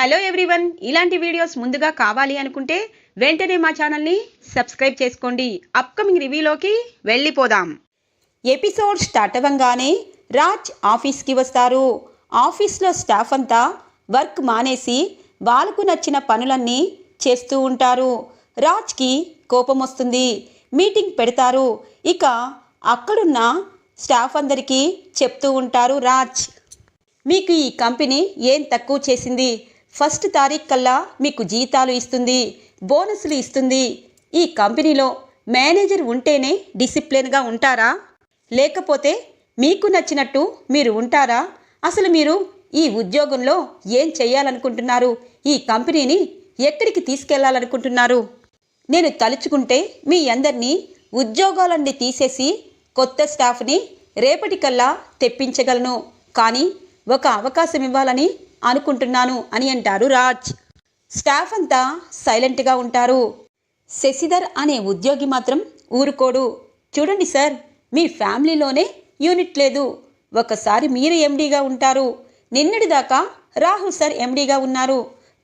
Hello everyone ఇలాంటి videos ముందుగా కావాలి అనుకుంటే వెంటనే మా ఛానల్ని సబ్స్క్రైబ్ చేసుకోండి. అప్కమింగ్ రివ్యూలోకి వెళ్ళిపోదాం. ఎపిసోడ్ స్టార్ట్ అవ్వగానే రాజ్ ఆఫీస్కి వస్తారు. ఆఫీస్లో స్టాఫ్ అంతా వర్క్ మానేసి వాళ్ళకు నచ్చిన పనులన్నీ చేస్తూ ఉంటారు. రాజ్కి కోపం వస్తుంది. మీటింగ్ పెడతారు. ఇక అక్కడున్న స్టాఫ్ అందరికీ చెప్తూ ఉంటారు రాజ్. మీకు ఈ కంపెనీ ఏం తక్కువ చేసింది? ఫస్ట్ తారీఖు కల్లా మీకు జీతాలు ఇస్తుంది బోనస్లు ఇస్తుంది. ఈ కంపెనీలో మేనేజర్ ఉంటేనే డిసిప్లిన్గా ఉంటారా? లేకపోతే మీకు నచ్చినట్టు మీరు ఉంటారా? అసలు మీరు ఈ ఉద్యోగంలో ఏం చేయాలనుకుంటున్నారు? ఈ కంపెనీని ఎక్కడికి తీసుకెళ్ళాలనుకుంటున్నారు? నేను తలుచుకుంటే మీ అందరినీ ఉద్యోగాలన్నీ తీసేసి కొత్త స్టాఫ్ని రేపటికల్లా తెప్పించగలను. కానీ ఒక అవకాశం ఇవ్వాలని అనుకుంటున్నాను అని అంటారు రాజ్. స్టాఫ్ అంతా సైలెంట్గా ఉంటారు. శశిధర్ అనే ఉద్యోగి మాత్రం ఊరుకోడు. చూడండి సార్ మీ ఫ్యామిలీలోనే యూనిట్ లేదు. ఒకసారి మీరు ఎండీగా ఉంటారు. నిన్నటిదాకా రాహుల్ సార్ ఎండీగా ఉన్నారు.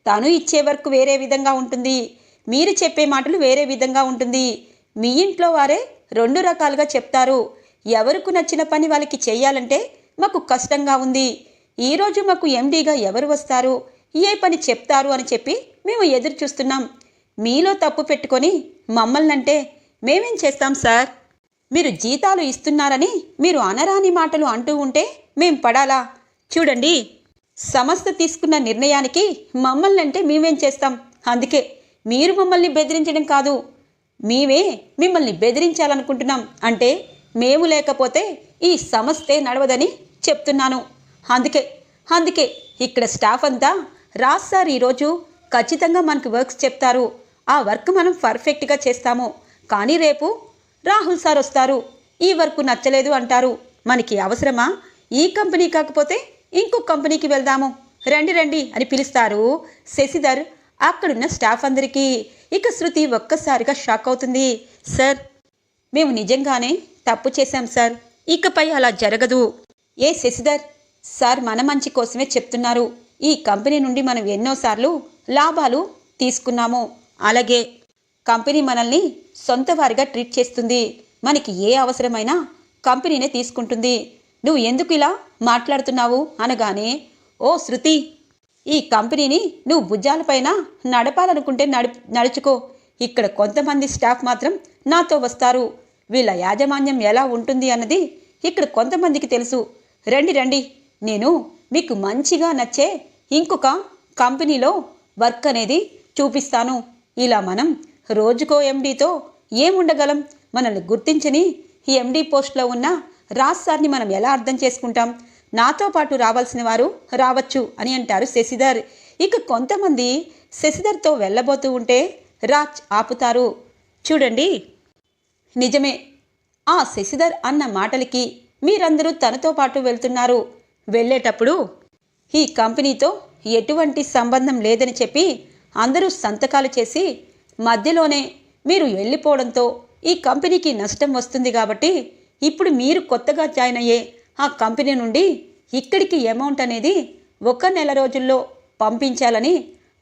తను ఇచ్చే వర్క్ వేరే విధంగా ఉంటుంది. మీరు చెప్పే మాటలు వేరే విధంగా ఉంటుంది. మీ ఇంట్లో వారే రెండు రకాలుగా చెప్తారు. ఎవరికి నచ్చిన పని వాళ్ళకి చేయాలంటే మాకు కష్టంగా ఉంది. ఈరోజు మాకు ఎండీగా ఎవరు వస్తారు? ఏ పని చెప్తారు అని చెప్పి మేము ఎదురు చూస్తున్నాం మీలో తప్పు పెట్టుకొని మమ్మల్ని అంటే మేమేం చేస్తాం సార్? మీరు జీతాలు ఇస్తున్నారని మీరు అనరాని మాటలు అంటూ ఉంటే మేం పడాలా? చూడండి సంస్థ తీసుకున్న నిర్ణయానికి మమ్మల్ని అంటే మేమేం చేస్తాం? అందుకే మీరు మమ్మల్ని బెదిరించడం కాదు. మేమే మిమ్మల్ని బెదిరించాలనుకుంటున్నాం. అంటే మేము లేకపోతే ఈ సంస్థే నడవదని చెప్తున్నాను. అందుకే అందుకే ఇక్కడ స్టాఫ్ అంతా రాజ్ సార్ ఈరోజు ఖచ్చితంగా మనకు వర్క్స్ చెప్తారు. ఆ వర్క్ మనం పర్ఫెక్ట్గా చేస్తాము. కానీ రేపు రాహుల్ సార్ వస్తారు. ఈ వర్క్ నచ్చలేదు అంటారు. మనకి అవసరమా? ఈ కంపెనీ కాకపోతే ఇంకో కంపెనీకి వెళ్దాము. రండి రండి అని పిలుస్తారు. శశిధర్ అక్కడున్న స్టాఫ్ అందరికీ ఇక శృతి ఒక్కసారిగా షాక్ అవుతుంది. సార్ మేము నిజంగానే తప్పు చేశాం సార్. ఇకపై అలా జరగదు. ఏ శశిధర్? సార్ మన మంచి కోసమే చెప్తున్నారు. ఈ కంపెనీ నుండి మనం ఎన్నోసార్లు లాభాలు తీసుకున్నాము. అలాగే కంపెనీ మనల్ని సొంత వారిగా ట్రీట్ చేస్తుంది. మనకి ఏ అవసరమైనా కంపెనీనే తీసుకుంటుంది. నువ్వు ఎందుకు ఇలా మాట్లాడుతున్నావు? అనగానే ఓ శృతి ఈ కంపెనీని నువ్వు భుజాలపైన నడపాలనుకుంటే నడు నడుచుకో. ఇక్కడ కొంతమంది స్టాఫ్ మాత్రం నాతో వస్తారు. వీళ్ళ యాజమాన్యం ఎలా ఉంటుంది అన్నది ఇక్కడ కొంతమందికి తెలుసు. రండి రండి. నేను మీకు మంచిగా నచ్చే ఇంకొక కంపెనీలో వర్క్ అనేది చూపిస్తాను. ఇలా మనం రోజుకో ఎండీతో ఏముండగలం? మనల్ని గుర్తించని ఈ ఎండీ పోస్ట్లో ఉన్న రాజ్ సార్ని మనం ఎలా అర్థం చేసుకుంటాం? నాతో పాటు రావాల్సిన వారు రావచ్చు అని అంటారు శశిధర్. ఇక కొంతమంది శశిధర్తో వెళ్ళబోతూ ఉంటే రాజ్ ఆపుతారు. చూడండి. నిజమే. ఆ శశిధర్ అన్న మాటలకి మీరందరూ తనతో పాటు వెళ్తున్నారు. వెళ్ళేటప్పుడు ఈ కంపెనీతో ఎటువంటి సంబంధం లేదని చెప్పి అందరూ సంతకాలు చేసి మధ్యలోనే మీరు వెళ్ళిపోవడంతో ఈ కంపెనీకి నష్టం వస్తుంది కాబట్టి ఇప్పుడు మీరు కొత్తగా జాయిన్ అయ్యే ఆ కంపెనీ నుండి ఇక్కడికి అమౌంట్ అనేది ఒక నెల రోజుల్లో పంపించాలని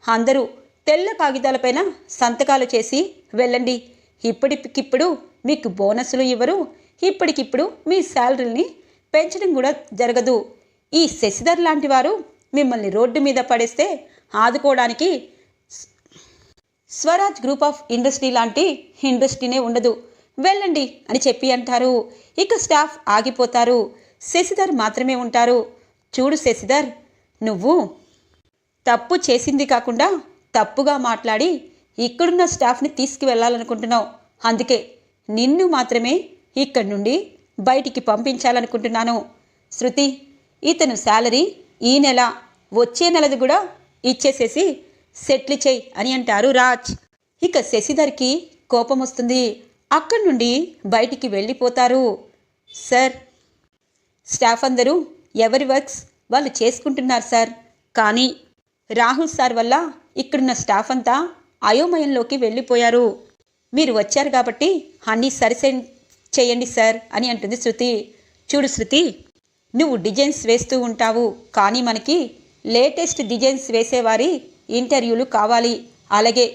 అందరూ తెల్ల కాగితాలపైన సంతకాలు చేసి వెళ్ళండి. ఇప్పటికిప్పుడు మీకు బోనస్లు ఇవ్వరు. ఇప్పటికిప్పుడు మీ శాలరీని పెంచడం కూడా జరగదు. ఈ శశిధర్ లాంటి వారు మిమ్మల్ని రోడ్డు మీద పడేస్తే ఆదుకోవడానికి స్వరాజ్ గ్రూప్ ఆఫ్ ఇండస్ట్రీ లాంటి ఇండస్ట్రీనే ఉండదు. వెళ్ళండి అని చెప్పి అంటారు. ఇక స్టాఫ్ ఆగిపోతారు. శశిధర్ మాత్రమే ఉంటారు. చూడు శశిధర్ నువ్వు తప్పు చేసింది కాకుండా తప్పుగా మాట్లాడి ఇక్కడున్న స్టాఫ్ని తీసుకువెళ్ళాలనుకుంటున్నావు. అందుకే నిన్ను మాత్రమే ఇక్కడి నుండి బయటికి పంపించాలనుకుంటున్నాను. శృతి ఇతను శాలరీ ఈ నెల వచ్చే నెలది కూడా ఇచ్చేసేసి సెటిల్ చేయి అని అంటారు రాజ్. ఇక శశిధర్కి కోపం వస్తుంది. అక్కడి నుండి బయటికి వెళ్ళిపోతారు. సార్ స్టాఫ్ అందరూ ఎవరి వర్క్స్ వాళ్ళు చేసుకుంటున్నారు సార్? కానీ రాహుల్ సార్ వల్ల ఇక్కడున్న స్టాఫ్ అంతా అయోమయంలోకి వెళ్ళిపోయారు. మీరు వచ్చారు కాబట్టి అన్నీ సరిసే చేయండి సార్ అని అంటుంది శృతి. చూడు శృతి నువ్వు డిజైన్స్ వేస్తూ ఉంటావు. కానీ మనకి లేటెస్ట్ డిజైన్స్ వేసేవారి ఇంటర్వ్యూలు కావాలి. అలాగే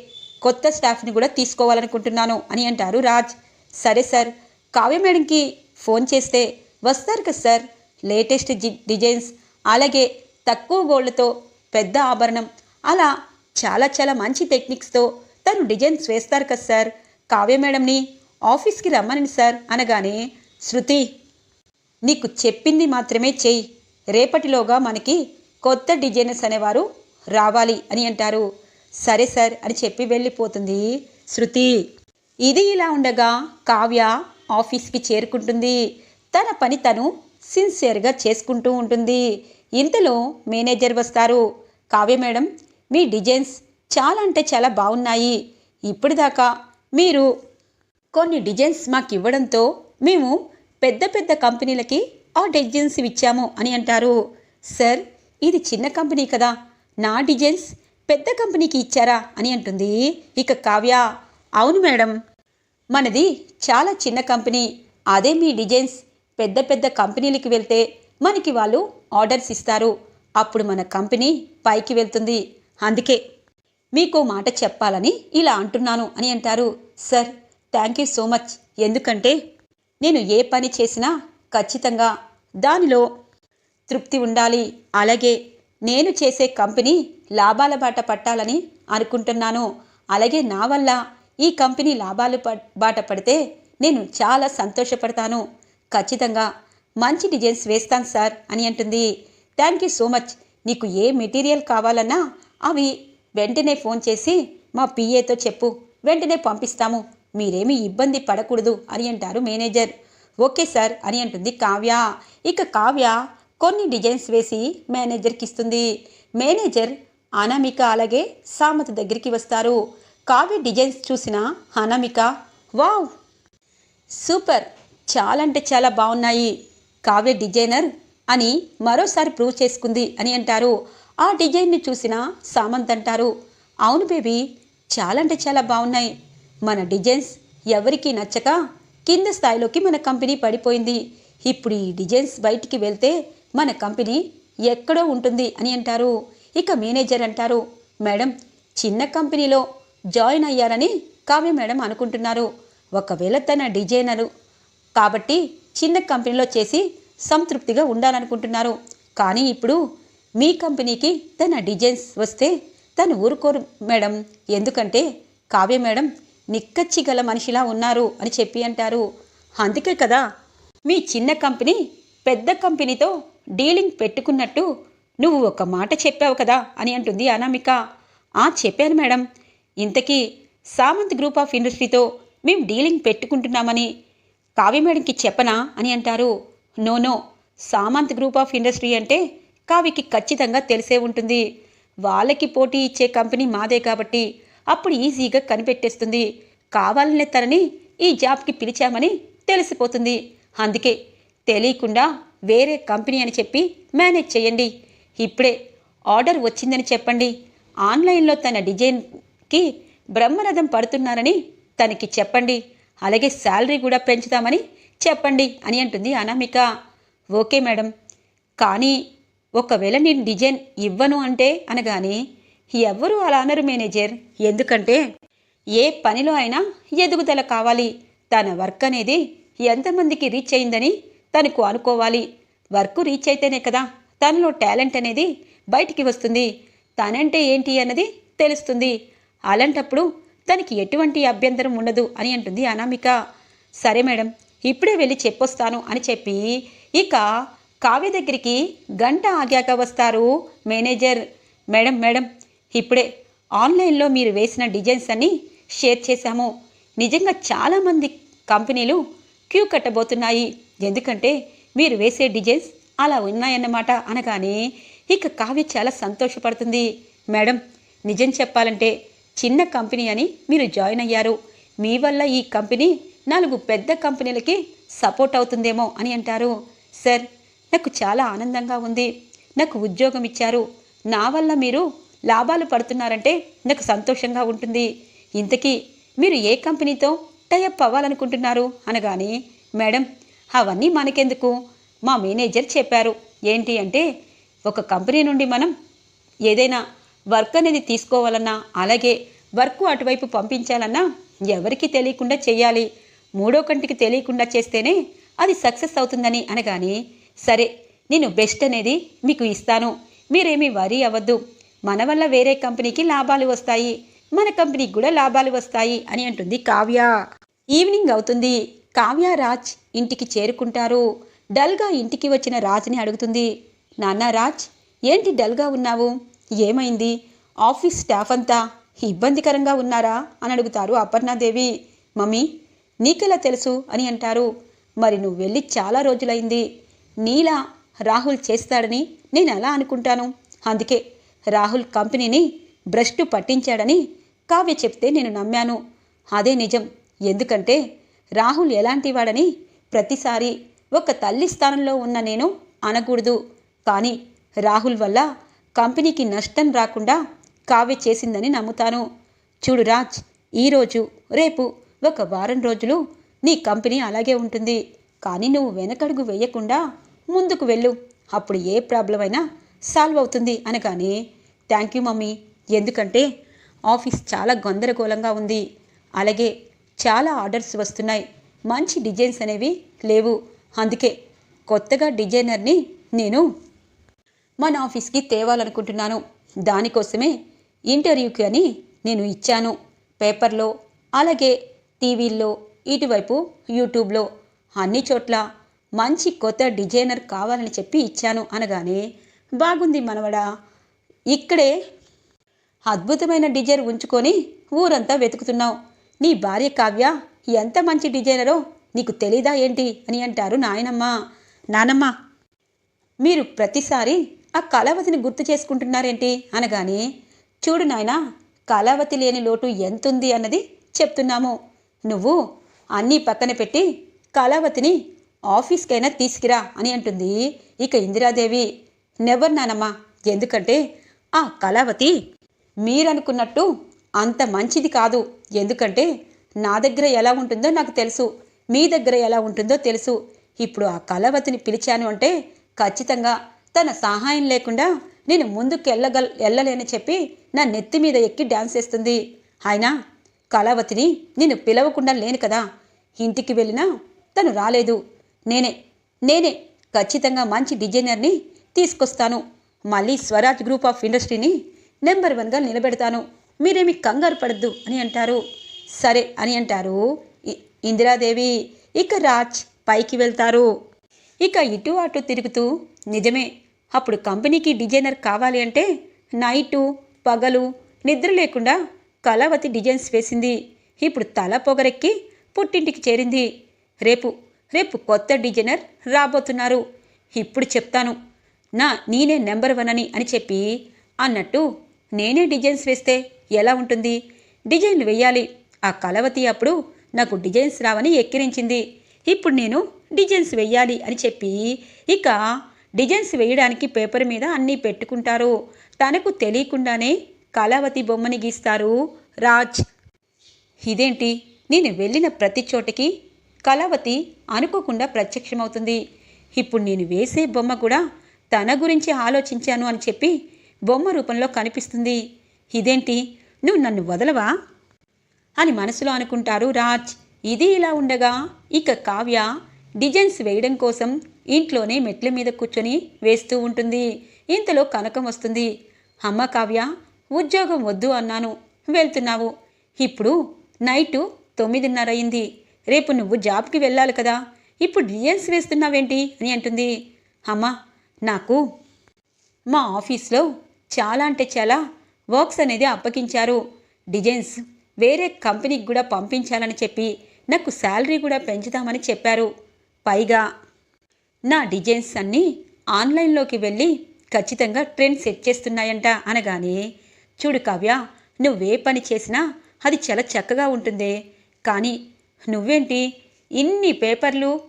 కొత్త స్టాఫ్ని కూడా తీసుకోవాలనుకుంటున్నాను అని అంటారు రాజ్. సరే సార్ కావ్య మేడంకి ఫోన్ చేస్తే వస్తారు కదా సార్ లేటెస్ట్ డిజైన్స్. అలాగే తక్కువ గోల్డ్తో పెద్ద ఆభరణం. అలా చాలా చాలా మంచి టెక్నిక్స్తో తను డిజైన్స్ వేస్తారు కదా సార్. కావ్య మేడంని ఆఫీస్కి రమ్మనండి సార్ అనగానే శృతి నీకు చెప్పింది మాత్రమే చెయ్యి రేపటిలోగా మనకి కొత్త డిజైనర్స్ అనేవారు రావాలి అని అంటారు. సరే సార్ అని చెప్పి వెళ్ళిపోతుంది శృతి. ఇది ఇలా ఉండగా కావ్య ఆఫీస్కి చేరుకుంటుంది. తన పని తను సిన్సియర్గా చేసుకుంటూ ఉంటుంది. ఇంతలో మేనేజర్ వస్తారు. కావ్య మేడం మీ డిజైన్స్ చాలా అంటే చాలా బాగున్నాయి. ఇప్పటిదాకా మీరు కొన్ని డిజైన్స్ మాకు ఇవ్వడంతో మేము పెద్ద పెద్ద కంపెనీలకి ఆ డిజైన్స్ ఇచ్చాము అని అంటారు. సార్ ఇది చిన్న కంపెనీ కదా నా డిజైన్స్ పెద్ద కంపెనీకి ఇచ్చారా అని అంటుంది ఇక కావ్య. అవును మేడం మనది చాలా చిన్న కంపెనీ అదే మీ డిజైన్స్ పెద్ద పెద్ద కంపెనీలకి వెళ్తే మనకి వాళ్ళు ఆర్డర్స్ ఇస్తారు. అప్పుడు మన కంపెనీ పైకి వెళ్తుంది. అందుకే మీకు మాట చెప్పాలని ఇలా అంటున్నాను అని అంటారు. Sir thank you so much. ఎందుకంటే నేను ఏ పని చేసినా ఖచ్చితంగా దానిలో తృప్తి ఉండాలి. అలాగే నేను చేసే కంపెనీ లాభాల బాట పట్టాలని అనుకుంటున్నాను. అలాగే నా వల్ల ఈ కంపెనీ లాభాలు బాట పడితే నేను చాలా సంతోషపడతాను. ఖచ్చితంగా మంచి డిజైన్స్ వేస్తాను సార్ అని అంటుంది. Thank you so much. నీకు ఏ మెటీరియల్ కావాలన్నా అవి వెంటనే ఫోన్ చేసి మా పిఏతో చెప్పు. వెంటనే పంపిస్తాము. మీరేమీ ఇబ్బంది పడకూడదు అని అంటారు మేనేజర్. ఓకే సార్ అని అంటుంది కావ్య. ఇక కావ్య కొన్ని డిజైన్స్ వేసి మేనేజర్కి ఇస్తుంది. మేనేజర్ అనామిక అలాగే సామత దగ్గరికి వస్తారు. కావ్య డిజైన్స్ చూసిన అనామిక వావ్! సూపర్! చాలా అంటే చాలా బాగున్నాయి. కావ్య డిజైనర్ అని మరోసారి ప్రూవ్ చేసుకుంది అని అంటారు. ఆ డిజైన్ని చూసిన సామంత్ అంటారు అవును బేబీ చాలా అంటే చాలా బాగున్నాయి. మన డిజైన్స్ ఎవరికీ నచ్చక కింద స్థాయిలోకి మన కంపెనీ పడిపోయింది. ఇప్పుడు ఈ డిజైన్స్ బయటికి వెళ్తే మన కంపెనీ ఎక్కడో ఉంటుంది అని అంటారు. ఇక మేనేజర్ అంటారు మేడం చిన్న కంపెనీలో జాయిన్ అయ్యారని కావ్య మేడం అనుకుంటున్నారు. ఒకవేళ తన డిజైనరు కాబట్టి చిన్న కంపెనీలో చేసి సంతృప్తిగా ఉండాలనుకుంటున్నారు. కానీ ఇప్పుడు మీ కంపెనీకి తన డిజైన్స్ వస్తే తను ఊరుకోరు మేడం. ఎందుకంటే కావ్య మేడం నిక్కచ్చి గల మనిషిలా ఉన్నారు అని చెప్పి అంటారు. అందుకే కదా మీ చిన్న కంపెనీ పెద్ద కంపెనీతో డీలింగ్ పెట్టుకున్నట్టు నువ్వు ఒక మాట చెప్పావు కదా అని అంటుంది అనామిక. ఆ చెప్పాను మేడం. ఇంతకీ సామంత్ గ్రూప్ ఆఫ్ ఇండస్ట్రీతో మేము డీలింగ్ పెట్టుకుంటున్నామని కావ్య మేడంకి చెప్పనా అని అంటారు. No no. Samanth group of industry అంటే కావికి ఖచ్చితంగా తెలిసే ఉంటుంది. వాళ్ళకి పోటీ ఇచ్చే కంపెనీ మాదే కాబట్టి అప్పుడు ఈజీగా కనిపెట్టేస్తుంది. కావాలనే తనని ఈ జాబ్కి పిలిచామని తెలిసిపోతుంది. అందుకే తెలియకుండా వేరే కంపెనీ అని చెప్పి మేనేజ్ చేయండి. ఇప్పుడే ఆర్డర్ వచ్చిందని చెప్పండి. ఆన్లైన్లో తన డిజైన్కి బ్రహ్మరథం పడుతున్నారని తనకి చెప్పండి. అలాగే శాలరీ కూడా పెంచుతామని చెప్పండి అని అంటుంది అనామిక. Okay madam. కానీ ఒకవేళ నేను డిజైన్ ఇవ్వను అంటే అనగానే ఎవ్వరూ అలా అనరు మేనేజర్. ఎందుకంటే ఏ పనిలో అయినా ఎదుగుదల కావాలి. తన వర్క్ అనేది ఎంతమందికి రీచ్ అయిందని తనకు అనుకోవాలి. వర్క్ రీచ్ అయితేనే కదా తనలో టాలెంట్ అనేది బయటికి వస్తుంది. తనంటే ఏంటి అన్నది తెలుస్తుంది. అలాంటప్పుడు తనకి ఎటువంటి అభ్యంతరం ఉండదు అని అంటుంది అనామిక. సరే మేడం ఇప్పుడే వెళ్ళి చెప్పొస్తాను అని చెప్పి ఇక కావ్య దగ్గరికి గంట ఆగాక వస్తారు మేనేజర్. మేడం మేడం ఇప్పుడే ఆన్లైన్లో మీరు వేసిన డిజైన్స్ అన్నీ షేర్ చేశాము. నిజంగా చాలామంది కంపెనీలు క్యూ కట్టబోతున్నాయి. ఎందుకంటే మీరు వేసే డిజైన్స్ అలా ఉన్నాయన్నమాట అనగానే ఇక కావ్య చాలా సంతోషపడుతుంది. మేడం నిజం చెప్పాలంటే చిన్న కంపెనీ అని మీరు జాయిన్ అయ్యారు. మీ వల్ల ఈ కంపెనీ నాలుగు పెద్ద కంపెనీలకి సపోర్ట్ అవుతుందేమో అని అంటారు. సార్ నాకు చాలా ఆనందంగా ఉంది. నాకు ఉద్యోగం ఇచ్చారు. నా వల్ల మీరు లాభాలు పడుతున్నారంటే నాకు సంతోషంగా ఉంటుంది. ఇంతకీ మీరు ఏ కంపెనీతో టైఅప్ అవ్వాలనుకుంటున్నారు? అనగానే మేడం అవన్నీ మనకెందుకు? మా మేనేజర్ చెప్పారు. ఏంటి అంటే ఒక కంపెనీ నుండి మనం ఏదైనా వర్క్ అనేది తీసుకోవాలన్నా అలాగే వర్క్ అటువైపు పంపించాలన్నా ఎవరికి తెలియకుండా చేయాలి. మూడో కంటికి తెలియకుండా చేస్తేనే అది సక్సెస్ అవుతుందని అనగాని సరే నేను బెస్ట్ అనేది మీకు ఇస్తాను. మీరేమీ వరీ అవ్వద్దు. మన వల్ల వేరే కంపెనీకి లాభాలు వస్తాయి మన కంపెనీకి కూడా లాభాలు వస్తాయి అని అంటుంది కావ్య. ఈవినింగ్ అవుతుంది. కావ్య రాజ్ ఇంటికి చేరుకుంటారు. డల్గా ఇంటికి వచ్చిన రాజ్ని అడుగుతుంది నాన్న రాజ్ ఏంటి డల్గా ఉన్నావు? ఏమైంది? ఆఫీస్ స్టాఫ్ అంతా ఇబ్బందికరంగా ఉన్నారా? అని అడుగుతారు అపర్ణాదేవి. మమ్మీ నీకెలా తెలుసు? అని అంటారు. మరి నువ్వు వెళ్ళి చాలా రోజులైంది. నీలా రాహుల్ చేస్తాడని నేను ఎలా అనుకుంటాను. అందుకే రాహుల్ కంపెనీని భ్రష్టు పట్టించాడని కావ్య చెప్తే నేను నమ్మాను. అదే నిజం. ఎందుకంటే రాహుల్ ఎలాంటివాడని ప్రతిసారి ఒక తల్లి స్థానంలో ఉన్న నేను అనకూడదు. కానీ రాహుల్ వల్ల కంపెనీకి నష్టం రాకుండా కావ్య చేసిందని నమ్ముతాను. చూడు రాజ్ ఈరోజు రేపు ఒక వారం రోజులు నీ కంపెనీ అలాగే ఉంటుంది. కానీ నువ్వు వెనకడుగు వేయకుండా ముందుకు వెళ్ళు. అప్పుడు ఏ ప్రాబ్లం అయినా సాల్వ్ అవుతుంది అనగానే థ్యాంక్ యూ మమ్మీ. ఎందుకంటే ఆఫీస్ చాలా గందరగోళంగా ఉంది. అలాగే చాలా ఆర్డర్స్ వస్తున్నాయి. మంచి డిజైన్స్ అనేవి లేవు. అందుకే కొత్తగా డిజైనర్ని నేను మన ఆఫీస్కి తేవాలనుకుంటున్నాను. దానికోసమే ఇంటర్వ్యూకి అని నేను ఇచ్చాను. పేపర్లో అలాగే టీవీల్లో ఇటువైపు యూట్యూబ్లో అన్ని చోట్ల మంచి కొత్త డిజైనర్ కావాలని చెప్పి ఇచ్చాను అనగానే బాగుంది మనవడా. ఇక్కడే అద్భుతమైన డిజైన్ ఉంచుకొని ఊరంతా వెతుకుతున్నావు. నీ భార్య కావ్య ఎంత మంచి డిజైనరో నీకు తెలీదా ఏంటి అని అంటారు నాయనమ్మ. నానమ్మ మీరు ప్రతిసారి ఆ కళావతిని గుర్తు చేసుకుంటున్నారేంటి అనగానే చూడు నాయనా కళావతి లేని లోటు ఎంతుంది అన్నది చెప్తున్నాము. నువ్వు అన్నీ పక్కన పెట్టి కళావతిని ఆఫీస్కైనా తీసుకురా అని అంటుంది ఇక ఇందిరాదేవి. నెవర్ నానమ్మా. ఎందుకంటే ఆ కళావతి మీరనుకున్నట్టు అంత మంచిది కాదు. ఎందుకంటే నా దగ్గర ఎలా ఉంటుందో నాకు తెలుసు. మీ దగ్గర ఎలా ఉంటుందో తెలుసు. ఇప్పుడు ఆ కళావతిని పిలిచాను అంటే ఖచ్చితంగా తన సహాయం లేకుండా నేను ముందుకు వెళ్ళగల వెళ్ళలేని చెప్పి నా నెత్తి మీద ఎక్కి డ్యాన్స్ వేస్తుంది. అయినా కళావతిని నేను పిలవకుండా లేను కదా. ఇంటికి వెళ్ళినా తను రాలేదు. నేనే నేనే ఖచ్చితంగా మంచి డిజైనర్ని తీసుకొస్తాను. మళ్ళీ స్వరాజ్ గ్రూప్ ఆఫ్ ఇండస్ట్రీని నెంబర్ వన్గా నిలబెడతాను. మీరేమి కంగారు పడద్దు అని అంటారు. సరే అని అంటారు ఇందిరాదేవి. ఇక రాజ్ పైకి వెళ్తారు. ఇక ఇటు అటు తిరుగుతూ నిజమే అప్పుడు కంపెనీకి డిజైనర్ కావాలి అంటే నైటు పగలు నిద్ర లేకుండా కళావతి డిజైన్స్ వేసింది. ఇప్పుడు తల పొగరెక్కి పుట్టింటికి చేరింది. రేపు రేపు కొత్త డిజైనర్ రాబోతున్నారు. ఇప్పుడు చెప్తాను. నా నేనే నెంబర్ వన్ అని అని చెప్పి అన్నట్టు నేనే డిజైన్స్ వేస్తే ఎలా ఉంటుంది? డిజైన్లు వేయాలి. ఆ కలవతి అప్పుడు నాకు డిజైన్స్ రావని ఎక్కిరించింది. ఇప్పుడు నేను డిజైన్స్ వేయాలి అని చెప్పి ఇక డిజైన్స్ వేయడానికి పేపర్ మీద అన్నీ పెట్టుకుంటారు. తనకు తెలియకుండానే కళావతి బొమ్మని గీస్తారు. రాజ్! ఇదేంటి? నేను వెళ్ళిన ప్రతి చోటకి కళావతి అనుకోకుండా ప్రత్యక్షమవుతుంది. ఇప్పుడు నేను వేసే బొమ్మ కూడా తన గురించి ఆలోచించాను అని చెప్పి బొమ్మ రూపంలో కనిపిస్తుంది. ఇదేంటి? నువ్వు నన్ను వదలవా? అని మనసులో అనుకుంటారు రాజ్. ఇది ఇలా ఉండగా ఇక కావ్య డిజైన్స్ వేయడం కోసం ఇంట్లోనే మెట్ల మీద కూర్చొని వేస్తూ ఉంటుంది. ఇంతలో కనకం వస్తుంది. అమ్మ కావ్య ఉద్యోగం వద్దు అన్నాను. వెళ్తున్నావు. ఇప్పుడు నైటు తొమ్మిదిన్నర అయింది. రేపు నువ్వు జాబ్కి వెళ్ళాలి కదా. ఇప్పుడు డిజైన్స్ వేస్తున్నావేంటి? అని అంటుంది. అమ్మ నాకు. మా ఆఫీస్లో చాలా అంటే చాలా వర్క్స్ అనేది అప్పగించారు. డిజైన్స్ వేరే కంపెనీకి కూడా పంపించాలని చెప్పి నాకు శాలరీ కూడా పెంచుతామని చెప్పారు. పైగా నా డిజైన్స్ అన్నీ ఆన్లైన్లోకి వెళ్ళి ఖచ్చితంగా ట్రెండ్ సెట్ చేస్తున్నాయంట అనగానే చూడు కావ్య నువ్వే పని చేసినా అది చాలా చక్కగా ఉంటుందే. కానీ నువ్వేంటి ఇన్ని పేపర్లు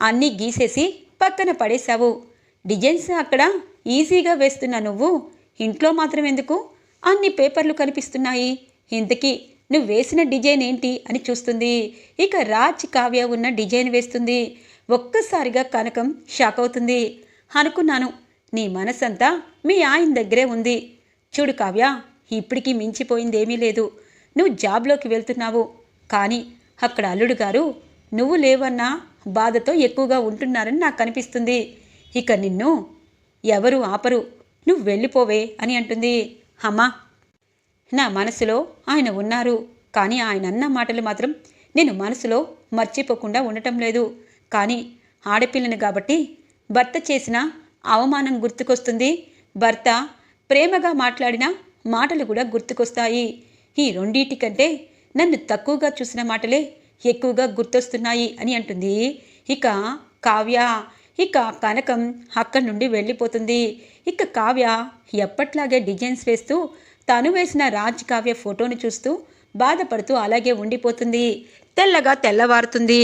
అన్నీ గీసేసి పక్కన పడేశావు. డిజైన్స్ అక్కడ ఈజీగా వేస్తున్న నువ్వు. ఇంట్లో మాత్రం ఎందుకు? అన్ని పేపర్లు కనిపిస్తున్నాయి. ఇంతకీ నువ్వు వేసిన డిజైన్ ఏంటి అని చూస్తుంది. ఇక రాజ్ కావ్య ఉన్న డిజైన్ వేస్తుంది. ఒక్కసారిగా కనకం షాక్ అవుతుంది. అనుకున్నాను నీ మనసంతా మీ ఆయన దగ్గరే ఉంది. చూడు కావ్య ఇప్పటికీ మించిపోయిందేమీ లేదు. నువ్వు జాబ్లోకి వెళ్తున్నావు. కానీ అక్కడ అల్లుడు గారు నువ్వు లేవన్న బాధతో ఎక్కువగా ఉంటున్నారని నాకు అనిపిస్తుంది. ఇక నిన్ను ఎవరు ఆపరు. నువ్వు వెళ్ళిపోవే అని అంటుంది. అమ్మా నా మనసులో ఆయన ఉన్నారు. కానీ ఆయన అన్న మాటలు మాత్రం నేను మనసులో మర్చిపోకుండా ఉండటం లేదు. కానీ ఆడపిల్లని కాబట్టి భర్త చేసిన అవమానం గుర్తుకొస్తుంది. భర్త ప్రేమగా మాట్లాడిన మాటలు కూడా గుర్తుకొస్తాయి. ఈ రెండింటి కంటే నన్ను తక్కువగా చూసిన మాటలే ఎక్కువగా గుర్తొస్తున్నాయి అని అంటుంది. ఇక కావ్య ఇక కనకం అక్కడి నుండి వెళ్ళిపోతుంది. ఇక కావ్య ఎప్పట్లాగే డిజైన్స్ వేస్తూ తను వేసిన రాజ్ కావ్య ఫోటోను చూస్తూ బాధపడుతూ అలాగే ఉండిపోతుంది. తెల్లగా తెల్లవారుతుంది.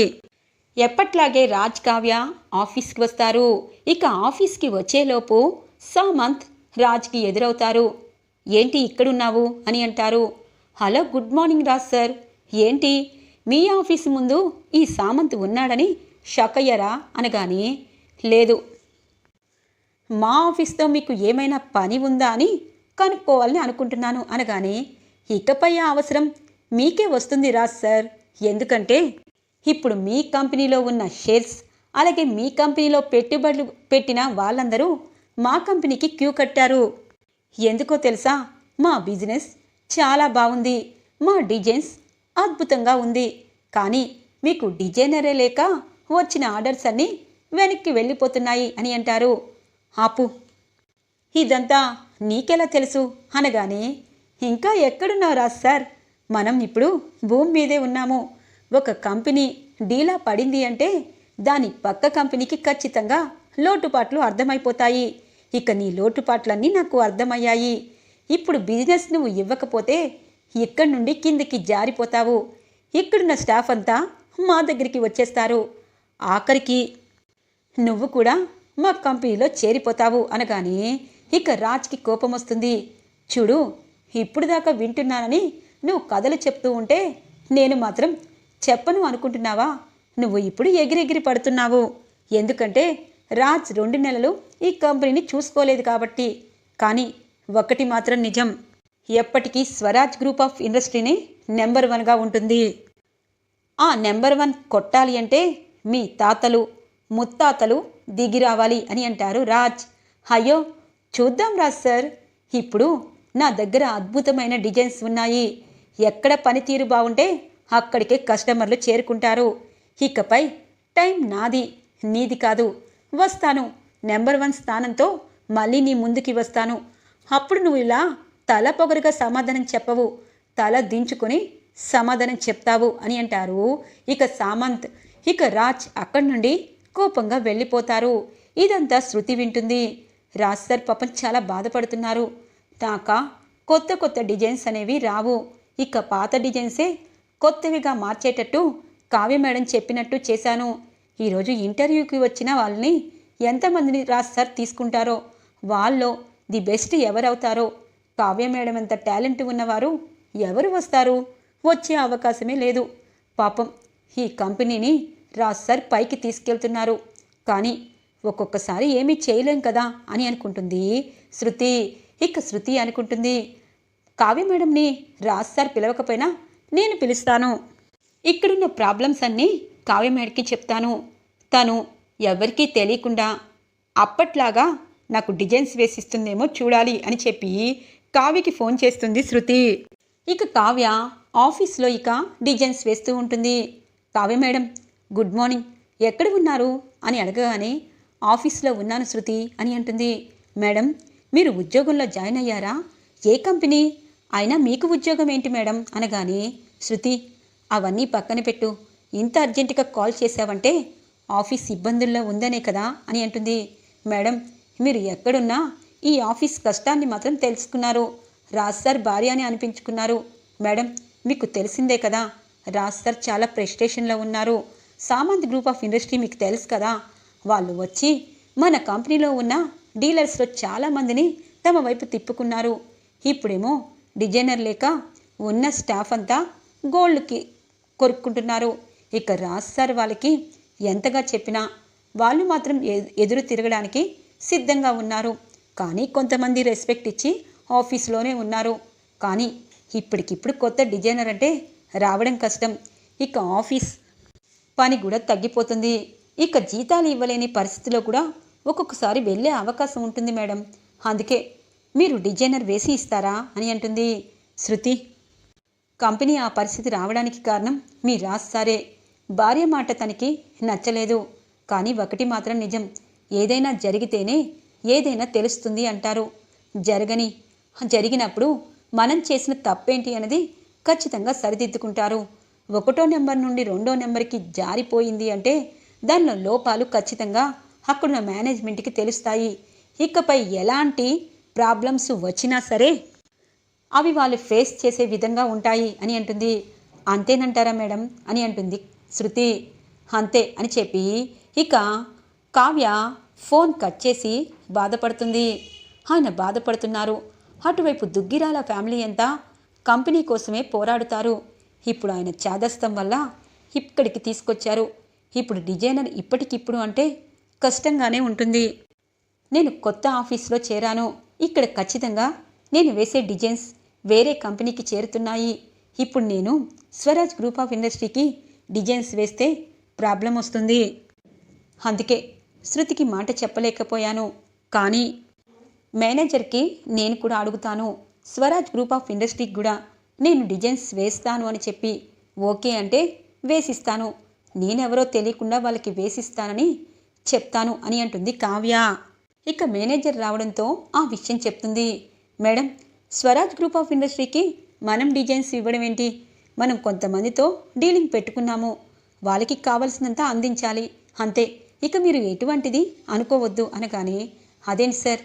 ఎప్పట్లాగే రాజ్ కావ్య ఆఫీస్కి వస్తారు. ఇక ఆఫీస్కి వచ్చేలోపు సామంత్ రాజ్కి ఎదురవుతారు. ఏంటి ఇక్కడున్నావు? అని అంటారు. Hello good morning Raj sir. ఏంటి? మీ ఆఫీస్ ముందు ఈ సామంత్ ఉన్నాడని షకయ్యరా అనగానే లేదు. మా ఆఫీస్తో మీకు ఏమైనా పని ఉందా అని కనుక్కోవాలని అనుకుంటున్నాను అనగానే ఇకపై ఆ అవసరం మీకే వస్తుంది రాజ్ సార్. ఎందుకంటే ఇప్పుడు మీ కంపెనీలో ఉన్న షేర్స్ అలాగే మీ కంపెనీలో పెట్టుబడులు పెట్టిన వాళ్ళందరూ మా కంపెనీకి క్యూ కట్టారు. ఎందుకో తెలుసా? మా బిజినెస్ చాలా బాగుంది. మా డిజైన్స్ అద్భుతంగా ఉంది. కానీ మీకు డిజైనరే లేక వచ్చిన ఆర్డర్స్ అన్నీ వెనక్కి వెళ్ళిపోతున్నాయి అని అంటారు. ఆపు. ఇదంతా నీకెలా తెలుసు? అనగానే ఇంకా ఎక్కడున్నావు సార్? మనం ఇప్పుడు భూమి మీదే ఉన్నాము. ఒక కంపెనీ డీలా పడింది అంటే దాని పక్క కంపెనీకి ఖచ్చితంగా లోటుపాట్లు అర్థమైపోతాయి. ఇక నీ లోటుపాట్లన్నీ నాకు అర్థమయ్యాయి. ఇప్పుడు బిజినెస్ నువ్వు ఇవ్వకపోతే ఇక్కడి నుండి కిందికి జారిపోతావు. ఇక్కడున్న స్టాఫ్ అంతా మా దగ్గరికి వచ్చేస్తారు. ఆఖరికి నువ్వు కూడా మా కంపెనీలో చేరిపోతావు అనగానే ఇక రాజ్కి కోపం వస్తుంది చూడు ఇప్పుడు దాకా వింటున్నానని నువ్వు కథలు చెప్తూ ఉంటే నేను మాత్రం చెప్పను అనుకుంటున్నావా? నువ్వు ఇప్పుడు ఎగిరెగిరి పడుతున్నావు. ఎందుకంటే రాజ్ రెండు నెలలు ఈ కంపెనీని చూసుకోలేదు కాబట్టి. కానీ ఒకటి మాత్రం నిజం ఎప్పటికీ స్వరాజ్ గ్రూప్ ఆఫ్ ఇండస్ట్రీని నెంబర్ వన్గా ఉంటుంది. ఆ నెంబర్ వన్ కొట్టాలి అంటే మీ తాతలు ముత్తాతలు దిగి రావాలి అని అంటారు రాజ్. అయ్యో చూద్దాం రాజ్ సార్. ఇప్పుడు నా దగ్గర అద్భుతమైన డిజైన్స్ ఉన్నాయి. ఎక్కడ పనితీరు బాగుంటే అక్కడికే కస్టమర్లు చేరుకుంటారు. ఇకపై టైం నాది నీది కాదు. వస్తాను. నెంబర్ వన్ స్థానంతో మళ్ళీ నీ ముందుకి వస్తాను. అప్పుడు నువ్వు ఇలా తల పొగరుగా సమాధానం చెప్పవు. తల దించుకొని సమాధానం చెప్తావు అని అంటారు ఇక సామంత్. ఇక రాజ్ అక్కడి నుండి కోపంగా వెళ్ళిపోతారు. ఇదంతా శృతి వింటుంది. రాజ్ సార్ పాపం చాలా బాధపడుతున్నారు. నాకా కొత్త కొత్త డిజైన్స్ అనేవి రావు. ఇక పాత డిజైన్సే కొత్తవిగా మార్చేటట్టు కావ్య మేడం చెప్పినట్టు చేశాను. ఈరోజు ఇంటర్వ్యూకి వచ్చిన వాళ్ళని ఎంతమందిని రాజ్ సార్ తీసుకుంటారో వాళ్ళలో ది బెస్ట్ ఎవరవుతారో కావ్య మేడం ఎంత టాలెంట్ ఉన్నవారు ఎవరు వస్తారు? వచ్చే అవకాశమే లేదు. పాపం ఈ కంపెనీని రాజ్ సార్ పైకి తీసుకెళ్తున్నారు. కానీ ఒక్కొక్కసారి ఏమీ చేయలేం కదా అని అనుకుంటుంది శృతి. ఇక శృతి అనుకుంటుంది కావ్య మేడంని రాజ్ సార్ పిలవకపోయినా నేను పిలుస్తాను. ఇక్కడున్న ప్రాబ్లమ్స్ అన్నీ కావ్య మేడకి చెప్తాను. తను ఎవరికీ తెలియకుండా అప్పట్లాగా నాకు డిజైన్స్ వేసిస్తుందేమో చూడాలి అని చెప్పి కావ్యకి ఫోన్ చేస్తుంది శృతి. ఇక కావ్య ఆఫీస్లో ఇక డిజైన్స్ వేస్తూ ఉంటుంది. Kavya madam good morning. ఎక్కడ ఉన్నారు? అని అడగగానే ఆఫీస్లో ఉన్నాను శృతి అని అంటుంది. మేడం మీరు ఉద్యోగంలో జాయిన్ అయ్యారా? ఏ కంపెనీ? అయినా మీకు ఉద్యోగం ఏంటి మేడం? అనగానే శృతి అవన్నీ పక్కన పెట్టు. ఇంత అర్జెంటుగా కాల్ చేశావంటే ఆఫీస్ ఇబ్బందుల్లో ఉందనే కదా? అని అంటుంది. మేడం మీరు ఎక్కడున్నా ఈ ఆఫీస్ కష్టాన్ని మాత్రం తెలుసుకున్నారు. రాజ్ సార్ భార్య అని అనిపించుకున్నారు. మేడం మీకు తెలిసిందే కదా రాజ్ సార్ చాలా ప్రెస్టేషన్లో ఉన్నారు. సామంత్ గ్రూప్ ఆఫ్ ఇండస్ట్రీ మీకు తెలుసు కదా. వాళ్ళు వచ్చి మన కంపెనీలో ఉన్న డీలర్స్లో చాలామందిని తమ వైపు తిప్పుకున్నారు. ఇప్పుడేమో డిజైనర్ లేక ఉన్న స్టాఫ్ అంతా గోల్డ్కి కొరుక్కుంటున్నారు. ఇక రాజ్ సార్ వాళ్ళకి ఎంతగా చెప్పినా వాళ్ళు మాత్రం ఎ- ఎదురు తిరగడానికి సిద్ధంగా ఉన్నారు. కానీ కొంతమంది రెస్పెక్ట్ ఇచ్చి ఆఫీస్లోనే ఉన్నారు. కానీ ఇప్పటికిప్పుడు కొత్త డిజైనర్ అంటే రావడం కష్టం. ఇక ఆఫీస్ పని కూడా తగ్గిపోతుంది. ఇక జీతాలు ఇవ్వలేని పరిస్థితిలో కూడా ఒక్కొక్కసారి వెళ్ళే అవకాశం ఉంటుంది మేడం. అందుకే మీరు డిజైనర్ వేసి ఇస్తారా అని అంటుంది. శృతి కంపెనీ ఆ పరిస్థితి రావడానికి కారణం మీ రాజ్ సారే. భార్య మాట తనకి నచ్చలేదు. కానీ ఒకటి మాత్రం నిజం ఏదైనా జరిగితేనే ఏదైనా తెలుస్తుంది అంటారు. జరగని జరిగినప్పుడు మనం చేసిన తప్పేంటి అనేది ఖచ్చితంగా సరిదిద్దుకుంటారు. ఒకటో నెంబర్ నుండి రెండో నెంబర్కి జారిపోయింది అంటే దానిలో లోపాలు ఖచ్చితంగా అక్కడున్న మేనేజ్మెంట్కి తెలుస్తాయి. ఇకపై ఎలాంటి ప్రాబ్లమ్స్ వచ్చినా సరే అవి వాళ్ళు ఫేస్ చేసే విధంగా ఉంటాయి అని అంటుంది. అంతేనంటారా మేడం? అని అంటుంది శృతి. అంతే అని చెప్పి ఇక కావ్య ఫోన్ కట్ చేసి బాధపడుతుంది. ఆయన బాధపడుతున్నారు. అటువైపు దుగ్గిరాల ఫ్యామిలీ అంతా కంపెనీ కోసమే పోరాడుతారు. ఇప్పుడు ఆయన చాదస్తం వల్ల ఇక్కడికి తీసుకొచ్చారు. ఇప్పుడు డిజైనర్ ఇప్పటికిప్పుడు అంటే కష్టంగానే ఉంటుంది. నేను కొత్త ఆఫీస్లో చేరాను. ఇక్కడ ఖచ్చితంగా నేను వేసే డిజైన్స్ వేరే కంపెనీకి చేరుతున్నాయి. ఇప్పుడు నేను స్వరాజ్ గ్రూప్ ఆఫ్ ఇండస్ట్రీకి డిజైన్స్ వేస్తే ప్రాబ్లం వస్తుంది. అందుకే శృతికి మాట చెప్పలేకపోయాను. కానీ మేనేజర్కి నేను కూడా అడుగుతాను. స్వరాజ్ గ్రూప్ ఆఫ్ ఇండస్ట్రీకి కూడా నేను డిజైన్స్ వేస్తాను అని చెప్పి ఓకే అంటే వేసిస్తాను. నేనెవరో తెలియకుండా వాళ్ళకి వేసిస్తానని చెప్తాను అని అంటుంది కావ్య. ఇక మేనేజర్ రావడంతో ఆ విషయం చెప్తుంది. మేడం స్వరాజ్ గ్రూప్ ఆఫ్ ఇండస్ట్రీకి మనం డిజైన్స్ ఇవ్వడం ఏంటి? మనం కొంతమందితో డీలింగ్ పెట్టుకున్నాము. వాళ్ళకి కావలసినంత అందించాలి. అంతే. ఇక మీరు ఎటువంటిది అనుకోవద్దు అనగానే అదేంటి సార్?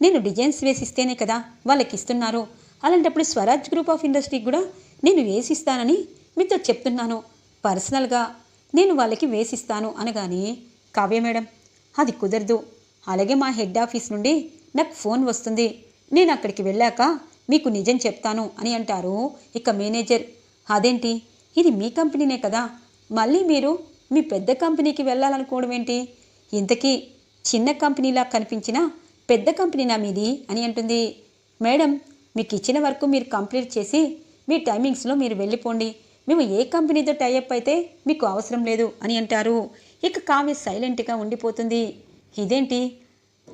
నేను డిజైన్స్ వేసిస్తేనే కదా వాళ్ళకి ఇస్తున్నారు అలాంటప్పుడు స్వరాజ్ గ్రూప్ ఆఫ్ ఇండస్ట్రీకి కూడా నేను వేసిస్తానని మీతో చెప్తున్నాను. పర్సనల్గా నేను వాళ్ళకి వేసిస్తాను అనగానే కావ్య మేడం అది కుదరదు. అలాగే మా హెడ్ ఆఫీస్ నుండి నాకు ఫోన్ వస్తుంది. నేను అక్కడికి వెళ్ళాక మీకు నిజం చెప్తాను అని అంటారు ఇక మేనేజర్. అదేంటి? ఇది మీ కంపెనీనే కదా. మళ్ళీ మీరు మీ పెద్ద కంపెనీకి వెళ్ళాలనుకోవడం ఏంటి? ఇంతకీ చిన్న కంపెనీలా కనిపించినా పెద్ద కంపెనీనా మీది? అని అంటుంది. మేడం మీకు ఇచ్చిన వరకు మీరు కంప్లీట్ చేసి మీ టైమింగ్స్లో మీరు వెళ్ళిపోండి. మేము ఏ కంపెనీతో టైఅప్ అయితే మీకు అవసరం లేదు అని అంటారు. ఇక కావ్య సైలెంట్గా ఉండిపోతుంది. ఇదేంటి?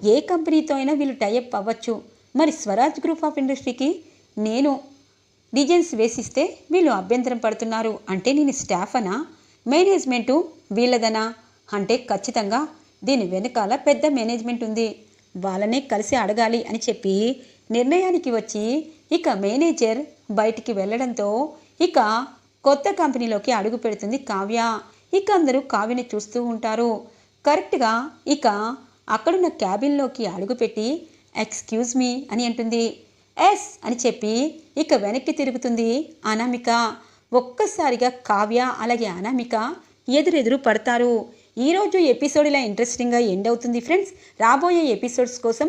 ఏ కంపెనీతో అయినా వీళ్ళు టైఅప్ అవ్వచ్చు. మరి స్వరాజ్ గ్రూప్ ఆఫ్ ఇండస్ట్రీకి నేను డిజైన్స్ వేసిస్తే వీళ్ళు అభ్యంతరం పడుతున్నారు. అంటే నేను స్టాఫ్ అనా మేనేజ్మెంటు వీళ్ళదనా? అంటే ఖచ్చితంగా దీని వెనకాల పెద్ద మేనేజ్మెంట్ ఉంది. వాళ్ళనే కలిసి అడగాలి అని చెప్పి నిర్ణయానికి వచ్చి ఇక మేనేజర్ బయటికి వెళ్ళడంతో ఇక కొత్త కంపెనీలోకి అడుగు పెడుతుంది కావ్య. ఇక అందరూ కావ్యని చూస్తూ ఉంటారు. కరెక్ట్గా ఇక అక్కడున్న క్యాబిన్లోకి అడుగుపెట్టి ఎక్స్క్యూజ్ మీ అని అంటుంది. ఎస్ అని చెప్పి ఇక వెనక్కి తిరుగుతుంది అనామిక. ఒక్కసారిగా కావ్య అలాగే అనామిక ఎదురెదురు పడతారు. ఈరోజు ఎపిసోడ్ ఇలా ఇంట్రెస్టింగ్గా ఎండ్ అవుతుంది ఫ్రెండ్స్. రాబోయే ఎపిసోడ్స్ కోసం